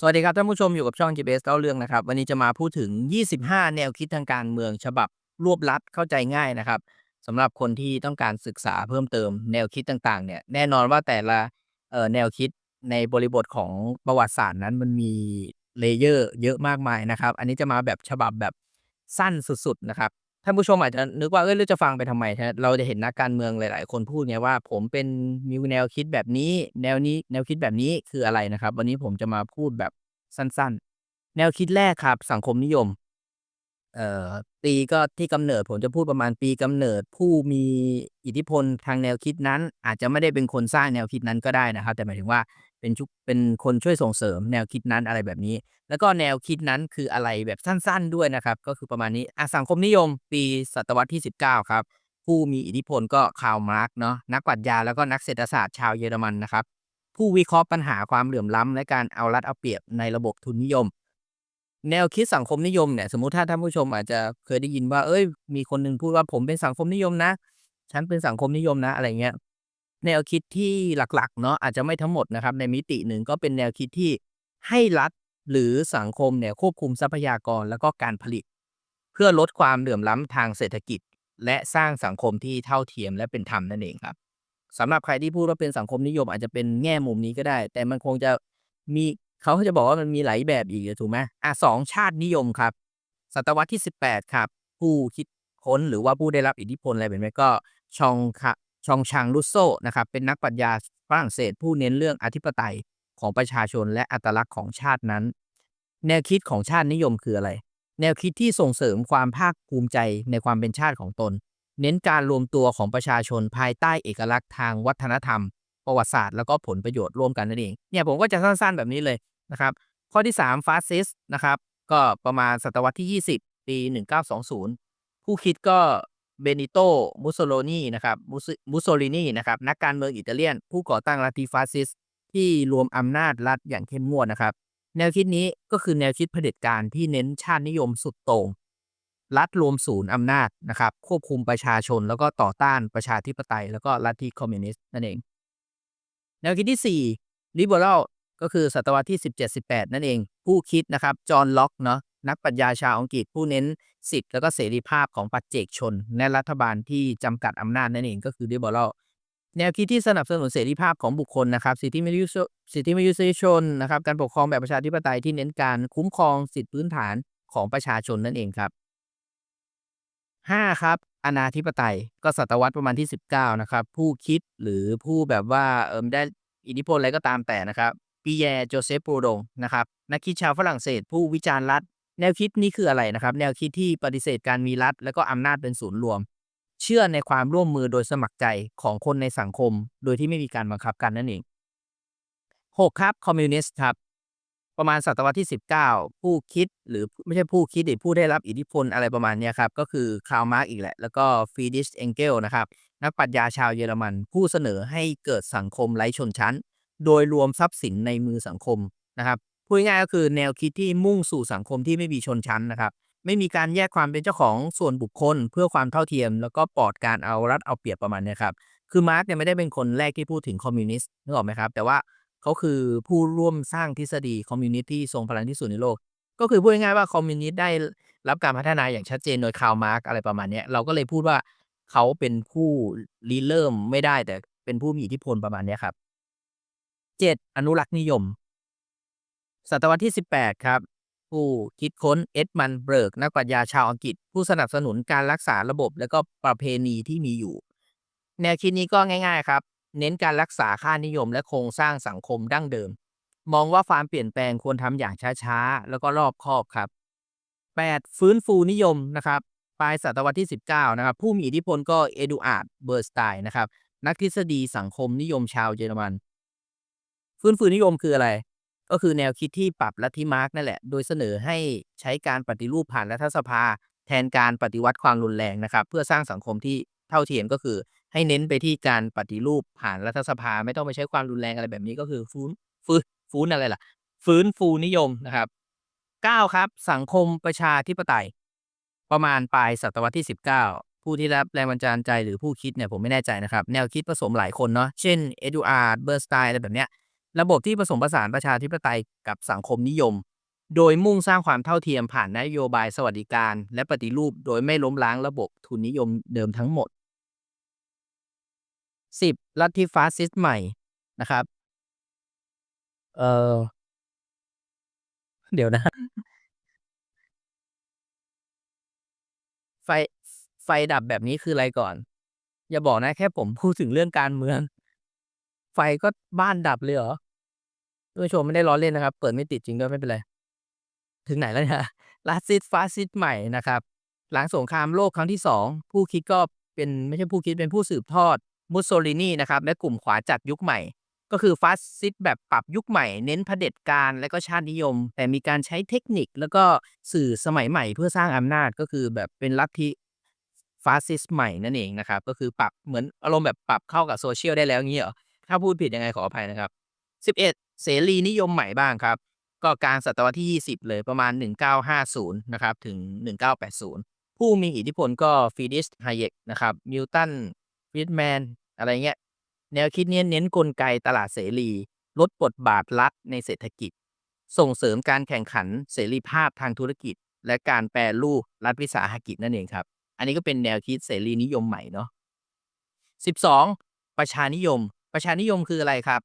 สวัสดีครับท่านผู้ชมอยู่กับช่อง GBS เล่าเรื่องนะครับ วันนี้จะมาพูดถึง 25 แนวคิดทางการเมือง ฉบับรวบลัดเข้าใจง่ายนะครับสำหรับคนที่ต้องการศึกษาเพิ่มเติมแนวคิดต่างๆเนี่ยแน่นอนว่าแต่ละแนวคิดในบริบทของประวัติศาสตร์นั้นมันมีเลเยอร์เยอะมากมายนะครับ อันนี้จะมาแบบฉบับแบบสั้นสุดๆนะครับ ท่านผู้ชมอาจจะนึกว่า เอ้ยเราจะฟังไปทำไมฮะเราจะเห็นนักการเมืองหลาย ๆ คนพูดไงว่า ผมเป็นมีแนวคิดแบบนี้ แนวนี้ แนวคิดแบบนี้คืออะไรนะครับ วันนี้ผมจะมาพูดแบบสั้น ๆ แนวคิดแรกครับ สังคมนิยม เอ่อปีก็ที่กำเนิด ผมจะพูดประมาณปีกำเนิด ผู้มีอิทธิพลทางแนวคิดนั้น อาจจะไม่ได้เป็นคนสร้างแนวคิดนั้นก็ได้นะครับ แต่หมายถึงว่า เป็นชุเป็นคนช่วยส่งเสริมแนวคิดนั้นอะไรแบบนี้ แล้วก็แนวคิดนั้นคืออะไรแบบสั้นๆด้วยนะครับ ก็คือประมาณนี้อะสังคมนิยมปีศตวรรษที่ 19 ครับ ผู้มีอิทธิพลก็คาร์ลมาร์กเนาะนักปรัชญาแล้วก็นักเศรษฐศาสตร์ชาวเยอรมันนะครับ ผู้วิเคราะห์ปัญหาความเหลื่อมล้ำและการเอารัดเอาเปรียบในระบบทุนนิยม แนวคิดสังคมนิยมเนี่ยสมมติถ้าท่านผู้ชมอาจจะเคยได้ยินว่าเฮ้ย มีคนหนึ่งพูดว่าผมเป็นสังคมนิยมนะฉันเป็นสังคมนิยมนะอะไรเงี้ย แนวคิดที่หลักๆเนาะอาจจะไม่ทั้งหมดนะครับ ในมิติหนึ่งก็เป็นแนวคิดที่ให้รัฐหรือสังคมเนี่ยควบคุมทรัพยากรแล้วก็การผลิต เพื่อลดความเหลื่อมล้ำทางเศรษฐกิจ และสร้างสังคมที่เท่าเทียมและเป็นธรรมนั่นเองครับสำหรับใครที่พูดว่าเป็นสังคมนิยมอาจจะเป็นแง่มุมนี้ก็ได้ แต่มันคงจะมีเขาจะบอกว่ามันมีหลายแบบอีกอะถูกไหมอะสองชาตินิยมครับ ศตวรรษที่ 18 ครับ ผู้คิดค้นหรือว่าผู้ได้รับอิทธิพลอะไรแบบนี้ก็ชองคะ ชองชังรุโซนะครับเป็นนักปรัชญาฝรั่งเศสผู้เน้นเรื่องอธิปไตยของประชาชนและอัตลักษณ์ของชาตินั้น แนวคิดของชาตินิยมคืออะไร แนวคิดที่ส่งเสริมความภาคภูมิใจในความเป็นชาติของตน เน้นการรวมตัวของประชาชนภายใต้เอกลักษณ์ทางวัฒนธรรม ประวัติศาสตร์แล้วก็ผลประโยชน์ร่วมกันนั่นเองเนี่ยผมก็จะสั้นๆแบบนี้เลยนะครับข้อที่3ฟาสซิสนะครับก็ประมาณศตวรรษที่ 20 ปี 1920 ผู้คิดก็ เบนิโตมุสโซโลนีนะครับมุสโซลินีนะครับนักการเมืองอิตาเลียน ผู้ก่อตั้งลัทธิฟาสซิสที่รวมอำนาจรัฐอย่างเข้มงวดนะครับ แนวคิดนี้ก็คือแนวคิดเผด็จการที่เน้นชาตินิยมสุดโต่งรัฐรวมศูนย์อำนาจนะครับควบคุมประชาชนแล้วก็ต่อต้านประชาธิปไตย แล้วก็ลัทธิคอมมิวนิสต์นั่นเอง แนวคิดที่4 liberal ก็คือศตวรรษที่ 17-18 นั่นเอง ผู้คิดนะครับจอห์นล็อกเนาะ นักปรัชญาชาวอังกฤษผู้เน้นสิทธิแล้วก็เสรีภาพของปัจเจกชน และรัฐบาลที่จำกัดอำนาจนั่นเองก็คือ liberal แนวคิดที่สนับสนุนเสรีภาพของบุคคลนะครับ สิทธิมนุษยสิทธิมนุษยชนนะครับ การปกครองแบบประชาธิปไตยที่เน้นการคุ้มครองสิทธิพื้นฐานของประชาชนนั่นเองครับ 5 ครับอนาธิปไตยก็ศตวรรษประมาณที่ 19 นะครับ ผู้คิดหรือผู้แบบว่าเออได้อิทธิพลอะไรก็ตามแต่นะครับปีแยโจเซฟปูดงนะครับนักคิดชาวฝรั่งเศส ผู้วิจารณ์รัฐ แนวคิดนี้คืออะไรนะครับ แนวคิดที่ปฏิเสธการมีรัฐ และก็อำนาจเป็นศูนย์รวม เชื่อในความร่วมมือโดยสมัครใจของคนในสังคม โดยที่ไม่มีการบังคับกันนั่นเอง 6 ครับคอมมิวนิสต์ครับ ประมาณศตวรรษที่ 19 ผู้คิดหรือไม่ใช่ผู้คิดหรือผู้ได้รับอิทธิพลอะไรประมาณนี้ครับ ก็คือคาร์ลมาร์กอีกแหละ แล้วก็ฟรีดิชเองเกลนะครับ นักปรัชญาชาวเยอรมัน ผู้เสนอให้เกิดสังคมไร้ชนชั้น โดยรวมทรัพย์สินในมือสังคมนะครับ พูดง่ายก็คือแนวคิดที่มุ่งสู่สังคมที่ไม่มีชนชั้นนะครับ ไม่มีการแยกความเป็นเจ้าของส่วนบุคคล เพื่อความเท่าเทียม แล้วก็ปลอดการเอารัดเอาเปรียบประมาณนี้ครับคือมาร์กเนี่ยไม่ได้เป็นคนแรกที่พูดถึงคอมมิวนิสต์นึกออกไหมครับ แต่ว่าเขาคือผู้ร่วมสร้างทฤษฎีคอมมิวนิสต์ที่ทรงพลังที่สุดในโลก ก็คือพูดง่ายๆว่าคอมมิวนิสต์ได้รับการพัฒนาอย่างชัดเจนโดยคาร์ลมาร์กอะไรประมาณนี้เราก็เลยพูดว่าเขาเป็นผู้ริเริ่มไม่ได้แต่เป็นผู้มีอิทธิพลประมาณนี้ครับ 7. อนุรักษ์นิยม ศตวรรษที่ 18 ครับ ผู้คิดค้นเอ็ดมันเบิร์ก นักปรัชญาชาวอังกฤษ ผู้สนับสนุนการรักษาระบบ และก็ประเพณีที่มีอยู่ แนวคิดนี้ก็ง่าย ๆ ครับ เน้นการรักษาค่านิยมและโครงสร้างสังคมดั้งเดิม มองว่าความเปลี่ยนแปลงควรทำอย่างช้าๆ แล้วก็รอบคอบครับ 8. ฟื้นฟูนิยมนะครับปลายศตวรรษที่ 19 นะครับ ผู้มีอิทธิพลก็เอดูอาร์ดเบอร์สไตน์นะครับ นักทฤษฎีสังคมนิยมชาวเยอรมัน ฟื้นฟูนิยมคืออะไร ก็คือแนวคิดที่ปรับลัทธิมาร์กนั่นแหละ โดยเสนอให้ใช้การปฏิรูปผ่านรัฐสภา แทนการปฏิวัติความรุนแรงนะครับ เพื่อสร้างสังคมที่เท่าเทียมก็คือ ให้เน้นไปที่การปฏิรูปผ่านรัฐสภา ไม่ต้องไปใช้ความรุนแรงอะไรแบบนี้ก็คือฟื้นฟื้นฟื้นอะไรล่ะ ฟื้นฟูนิยมนะครับ 9 ครับ สังคมประชาธิปไตย ประมาณปลายศตวรรษที่ 19ผู้ที่รับแรงบันดาลใจหรือผู้คิดเนี่ยผมไม่แน่ใจนะครับ แนวคิดผสมหลายคนเนาะเช่นเอ็ดูอาร์ดเบอร์สไตน์อะไรแบบเนี้ย ระบบที่ผสมผสานประชาธิปไตยกับสังคมนิยม โดยมุ่งสร้างความเท่าเทียมผ่านนโยบายสวัสดิการ และปฏิรูปโดยไม่ล้มล้างระบบทุนนิยมเดิมทั้งหมด 10. ลัทธิฟาสซิสต์ใหม่นะครับ เออเดี๋ยวนะไฟไฟดับแบบนี้คืออะไรก่อน อย่าบอกนะแค่ผมพูดถึงเรื่องการเมือง ไฟก็บ้านดับเลยเหรอ?ท่านผู้ชมไม่ได้ล้อเล่นนะครับ เปิดไม่ติดจริงด้วยไม่เป็นไร ถึงไหนแล้วเนี่ยลัทธิฟาสซิสต์ใหม่นะครับ หลังสงครามโลกครั้งที่2ผู้คิดก็เป็นไม่ใช่ผู้คิดเป็นผู้สืบทอดมุสโซลินีนะครับ และกลุ่มขวาจัดยุคใหม่ ก็คือฟาสซิสต์แบบปรับยุคใหม่ เน้นเผด็จการและก็ชาตินิยม แต่มีการใช้เทคนิคแล้วก็สื่อสมัยใหม่เพื่อสร้างอำนาจก็คือแบบเป็นลัทธิฟาสซิสต์ใหม่นั่นเองนะครับ ก็คือปรับเหมือนอารมณ์แบบปรับเข้ากับ Social ได้แล้วงี้เหรอ? ถ้าพูดผิดยังไงขออภัยนะครับ 11. เสรีนิยมใหม่บ้างครับ ก็กลางศตวรรษที่ 20 เลยประมาณ 1950 นะครับ ถึง 1980 ผู้มีอิทธิพลก็ Friedrich Hayek นะครับ Milton Friedman อะไรเงี้ย แนวคิดเนี้ยเน้นกลไกตลาดเสรี ลดบทบาทรัฐในเศรษฐกิจ ส่งเสริมการแข่งขันเสรีภาพทางธุรกิจ และการแปรรูปรัฐวิสาหกิจนั่นเองครับ อันนี้ก็เป็นแนวคิดเสรีนิยมใหม่เนาะ 12. ประชานิยม ประชานิยมคืออะไรครับ?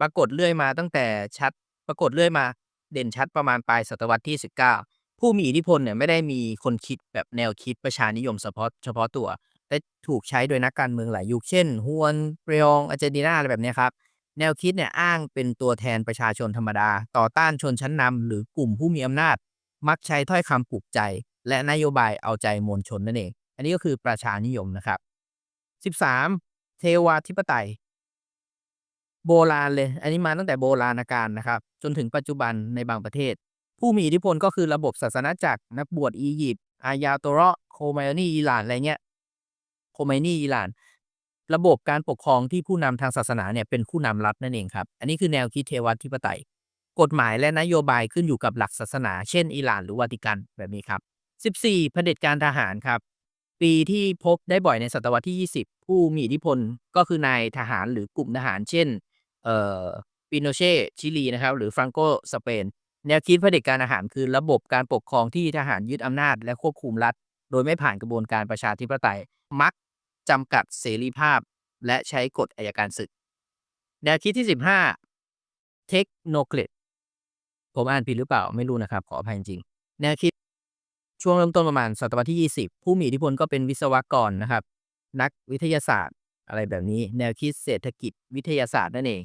ปรากฏเรื่อยมาตั้งแต่ชัด ปรากฏเรื่อยมาเด่นชัดประมาณปลายศตวรรษที่ 19 ผู้มีอิทธิพลเนี่ยไม่ได้มีคนคิดแบบแนวคิดประชานิยมเฉพาะเฉพาะตัว แต่ถูกใช้โดยนักการเมืองหลายยุค เช่นฮวนเรยองอาร์เจนตินาอะไรแบบนี้ครับ แนวคิดเนี่ยอ้างเป็นตัวแทนประชาชนธรรมดา ต่อต้านชนชั้นนำหรือกลุ่มผู้มีอำนาจ มักใช้ถ้อยคำปลุกใจ และนโยบายเอาใจมวลชนนั่นเอง อันนี้ก็คือประชานิยมนะครับ 13. เทวาธิปไตย โบราณเลย อันนี้มาตั้งแต่โบราณกาลนะครับ จนถึงปัจจุบันในบางประเทศ ผู้มีอิทธิพลก็คือระบบศาสนาจักร นักบวชอียิปต์อายาโตเระโคมอานีอิหร่านอะไรเงี้ยโคไมนีอิหร่าน ระบบการปกครองที่ผู้นำทางศาสนาเนี่ยเป็นผู้นำรัฐนั่นเองครับ อันนี้คือแนวคิดเทวาธิปไตย กฎหมายและนโยบายขึ้นอยู่กับหลักศาสนา เช่นอิหร่านหรือวาติกันแบบนี้ครับ 14. เผด็จการทหารครับ ปีที่พบได้บ่อยในศตวรรษที่ 20 ผู้มีอิทธิพลก็คือนายทหารหรือกลุ่มทหาร เช่น เอ่อปิโนเช่ชิลีนะครับ หรือฟรานโกสเปน แนวคิดเผด็จการทหารคือระบบการปกครองที่ทหารยึดอำนาจและควบคุมรัฐ โดยไม่ผ่านกระบวนการประชาธิปไตย มักจำกัดเสรีภาพ และใช้กฎอัยการศึก แนวคิดที่ 15 Technocrat ผมอ่านผิดหรือเปล่าไม่รู้นะครับ ขออภัยจริง แนวคิดช่วงเริ่มต้นประมาณศตวรรษที่ 20 ผู้มีอิทธิพลก็เป็นวิศวกรนะครับ นักวิทยาศาสตร์ อะไรแบบนี้ แนวคิดเศรษฐกิจวิทยาศาสตร์นั่นเอง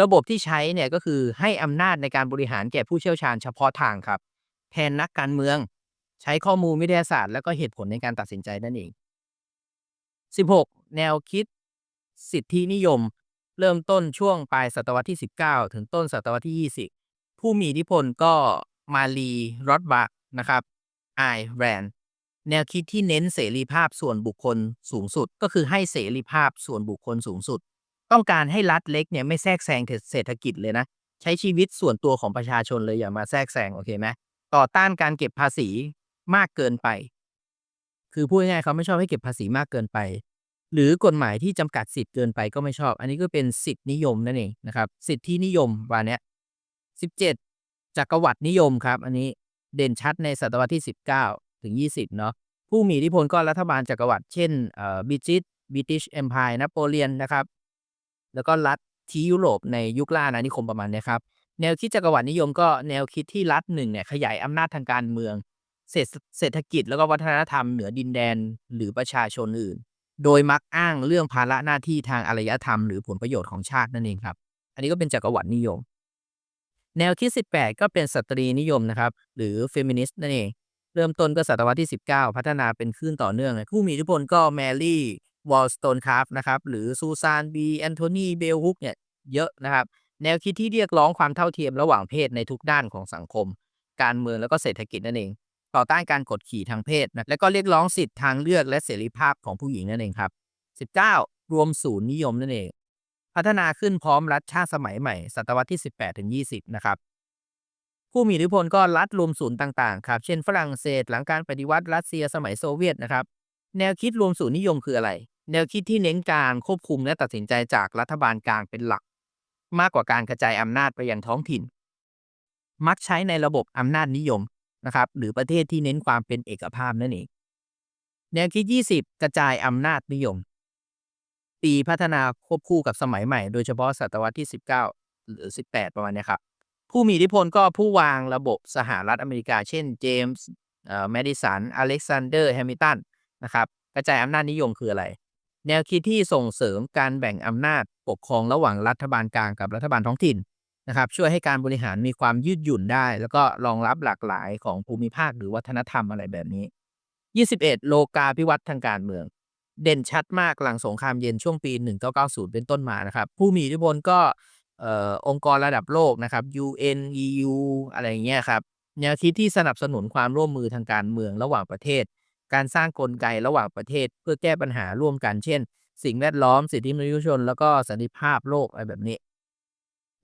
ระบบที่ใช้เนี่ยก็คือให้อำนาจในการบริหารแก่ผู้เชี่ยวชาญเฉพาะทางครับ แทนนักการเมือง ใช้ข้อมูลวิทยาศาสตร์ และก็เหตุผลในการตัดสินใจนั่นเอง 16. แนวคิด สิทธินิยม เริ่มต้นช่วงปลายศตวรรษที่ 19 ถึงต้นศตวรรษที่ 20 ผู้มีอิทธิพลก็มารีรอธบัคนะครับไอแรนด์แนวคิดที่เน้นเสรีภาพส่วนบุคคลสูงสุด ก็คือให้เสรีภาพส่วนบุคคลสูงสุด ต้องการให้รัฐเล็กเนี่ยไม่แทรกแซงเศรษฐกิจเลยนะ ใช้ชีวิตส่วนตัวของประชาชนเลยอย่ามาแทรกแซงโอเคไหมต่อต้านการเก็บภาษีมากเกินไป คือพูดง่ายๆเขาไม่ชอบให้เก็บภาษีมากเกินไป หรือกฎหมายที่จำกัดสิทธิ์เกินไปก็ไม่ชอบ อันนี้ก็เป็นสิทธินิยมนั่นเองนะครับ สิทธินิยมประมาณเนี้ย17จักรวรรดินิยมครับ อันนี้เด่นชัดในศตวรรษที่19ถึง20เนาะผู้มีอิทธิพลก็รัฐบาลจักรวรรดิเช่นเอ่อ British British Empire นโปเลียนนะครับ แล้วก็รัฐที่ยุโรปในยุคล่าอานิคมประมาณนี้ครับ แนวคิดจักรวรรดินิยมก็แนวคิดที่รัฐหนึ่งเนี่ยขยายอำนาจทางการเมือง เศรษฐกิจแล้วก็วัฒนธรรมเหนือดินแดนหรือประชาชนอื่น โดยมักอ้างเรื่องภาระหน้าที่ทางอารยธรรมหรือผลประโยชน์ของชาตินั่นเองครับ อันนี้ก็เป็นจักรวรรดินิยม แนวคิด 18 ก็เป็นสตรีนิยมนะครับ หรือ Feminist นั่นเอง เริ่มต้นก็ศตวรรษที่ 19 พัฒนาเป็นคลื่นต่อเนื่องผู้มีอิทธิพลก็แมรี่ Mary Wollstonecraft นะครับ หรือ Susan B Anthony Bell Hooks เนี่ยเยอะนะครับ แนวคิดที่เรียกร้องความเท่าเทียมระหว่างเพศในทุกด้านของสังคม การเมืองแล้วก็เศรษฐกิจนั่นเอง ต่อต้านการกดขี่ทางเพศนะแล้วก็เรียกร้องสิทธิทางเลือกและเสรีภาพของผู้หญิงนั่นเองครับ 19 รวมศูนย์นิยมนั่นเอง พัฒนาขึ้นพร้อมรัฐชาติสมัยใหม่ ศตวรรษที่ 18ถึง20 นะครับผู้มีอิทธิพลก็รัฐรวมศูนย์ต่างๆครับ เช่นฝรั่งเศสหลังการปฏิวัติรัสเซียสมัยโซเวียตนะครับ แนวคิดรวมศูนย์นิยมคืออะไร แนวคิดที่เน้นการควบคุมและตัดสินใจจากรัฐบาลกลางเป็นหลัก มากกว่าการกระจายอำนาจไปยังท้องถิ่น มักใช้ในระบบอำนาจนิยมนะครับ หรือประเทศที่เน้นความเป็นเอกภาพนั่นเอง แนวคิด 20 กระจายอำนาจนิยม ปีพัฒนาควบคู่กับสมัยใหม่ โดยเฉพาะศตวรรษที่ 19 หรือ 18 ประมาณนี้ครับ ผู้มีอิทธิพลก็ผู้วางระบบสหรัฐอเมริกา เช่น เจมส์แมดิสัน อเล็กซานเดอร์ แฮมิลตัน นะครับ กระจายอำนาจนิยมคืออะไร แนวคิดที่ส่งเสริมการแบ่งอำนาจปกครองระหว่างรัฐบาลกลางกับรัฐบาลท้องถิ่นนะครับ ช่วยให้การบริหารมีความยืดหยุ่นได้ แล้วก็รองรับหลากหลายของภูมิภาคหรือวัฒนธรรมอะไรแบบนี้ 21 โลกาภิวัตน์ทางการเมือง เด่นชัดมากหลังสงครามเย็นช่วงปี 1990 เป็นต้นมานะครับ ผู้มีอิทธิพลก็ออองค์กรระดับโลกนะครับ UN EU อะไรอย่างเงี้ยครับแนวคิดที่สนับสนุนความร่วมมือทางการเมืองระหว่างประเทศ การสร้างกลไกระหว่างประเทศเพื่อแก้ปัญหาร่วมกัน เช่น สิ่งแวดล้อมสิทธิมนุษยชน แล้วก็สันติภาพโลกอะไรแบบนี้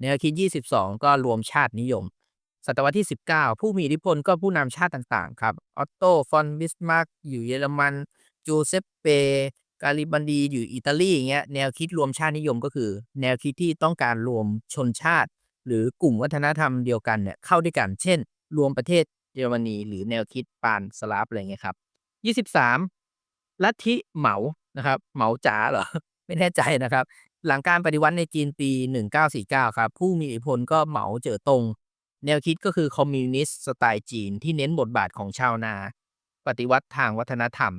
แนวคิด 22 ก็รวมชาตินิยม ศตวรรษที่ 19 ผู้มีอิทธิพลก็ผู้นำชาติต่างๆ ครับ ออตโต ฟอนบิสมาร์กอยู่เยอรมัน จูเซปเป กาลิบันดีอยู่อิตาลีอย่างเงี้ย แนวคิดรวมชาตินิยมก็คือ แนวคิดที่ต้องการรวมชนชาติ หรือกลุ่มวัฒนธรรมเดียวกันเนี่ยเข้าด้วยกัน เช่น รวมประเทศเยอรมนีหรือแนวคิดปานสลาฟอะไรเงี้ยครับ 23ลัทธิเหมานะครับ เหมาจ๋าเหรอ ไม่แน่ใจนะครับ หลังการปฏิวัติในจีนปี 1949 ครับ ผู้มีอิทธิพลก็เหมาเจ๋อตง แนวคิดก็คือคอมมิวนิสต์สไตล์จีนที่เน้นบทบาทของชาวนา ปฏิวัติทางวัฒนธรรม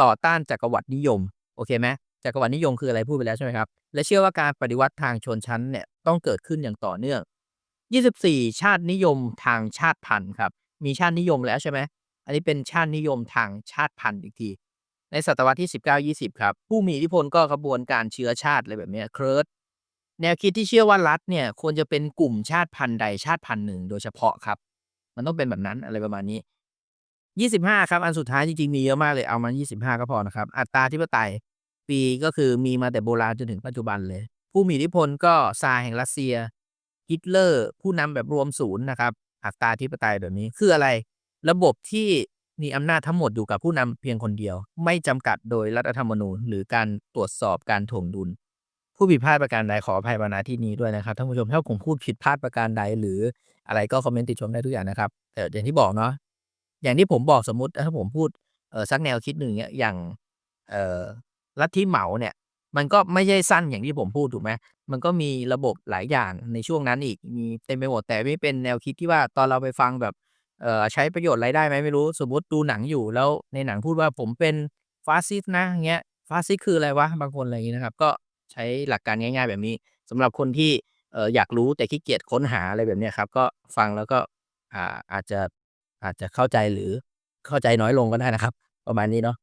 ต่อต้านจักรวรรดินิยม โอเคไหมจักรวรรดินิยมคืออะไรพูดไปแล้วใช่ไหมครับ และเชื่อว่าการปฏิวัติทางชนชั้นเนี่ยต้องเกิดขึ้นอย่างต่อเนื่อง 24 ชาตินิยมทางชาติพันธุ์ครับ มีชาตินิยมแล้วใช่ไหม อันนี้เป็นชาตินิยมทางชาติพันธุ์อีกที ในศตวรรษที่ 19-20 ครับ ผู้มีอิทธิพลก็ขบวนการเชื้อชาติอะไรแบบนี้เคิร์ดแนวคิดที่เชื่อว่ารัฐเนี่ยควรจะเป็นกลุ่มชาติพันธุ์ใดชาติพันธุ์หนึ่ง โดยเฉพาะครับ มันต้องเป็นแบบนั้นอะไรประมาณนี้ 25 ครับ อันสุดท้ายจริงๆมีเยอะมากเลยเอามา 25 ก็พอนะครับ อัตราธิปไตยปีก็คือมีมาแต่โบราณจนถึงปัจจุบันเลย ผู้มีอิทธิพลก็ซาร์แห่งรัสเซียฮิตเลอร์ ผู้นำแบบรวมศูนย์นะครับอัตราธิปไตยแบบนี้คืออะไร ระบบที่มีอำนาจทั้งหมดอยู่กับผู้นำเพียงคนเดียว ไม่จำกัดโดยรัฐธรรมนูญ หรือการตรวจสอบการถ่วงดุล ผู้ผิดพลาดประการใดขออภัยมาณที่นี้ด้วยนะครับท่านผู้ชมถ้าผมพูดผิดพลาดประการใดหรืออะไรก็คอมเมนต์ติชมได้ทุกอย่างนะครับแต่อย่างที่บอกเนาะอย่างที่ผมบอกสมมติถ้าผมพูดเออสักแนวคิดหนึ่งเนี่ยอย่างเออลัทธิเหมาเนี่ยมันก็ไม่ใช่สั้นอย่างที่ผมพูดถูกไหมมันก็มีระบบหลายอย่างในช่วงนั้นอีกมีเต็มไปหมดแต่ไม่เป็นแนวคิดที่ว่าตอนเราไปฟังแบบ เออใช้ประโยชน์อะไรได้ไหมไม่รู้สมมติดูหนังอยู่แล้วในหนังพูดว่าผมเป็นฟาสซิสต์นะเงี้ยฟาสซิสต์คืออะไรวะบางคนอะไรอย่างนี้นะครับ ก็ใช้หลักการง่าย ๆ แบบนี้สำหรับคนที่เอออยากรู้แต่ขี้เกียจค้นหาอะไรแบบนี้ครับ ก็ฟังแล้วก็อ่าอาจจะอาจจะเข้าใจหรือเข้าใจน้อยลงก็ได้นะครับ ประมาณนี้เนาะ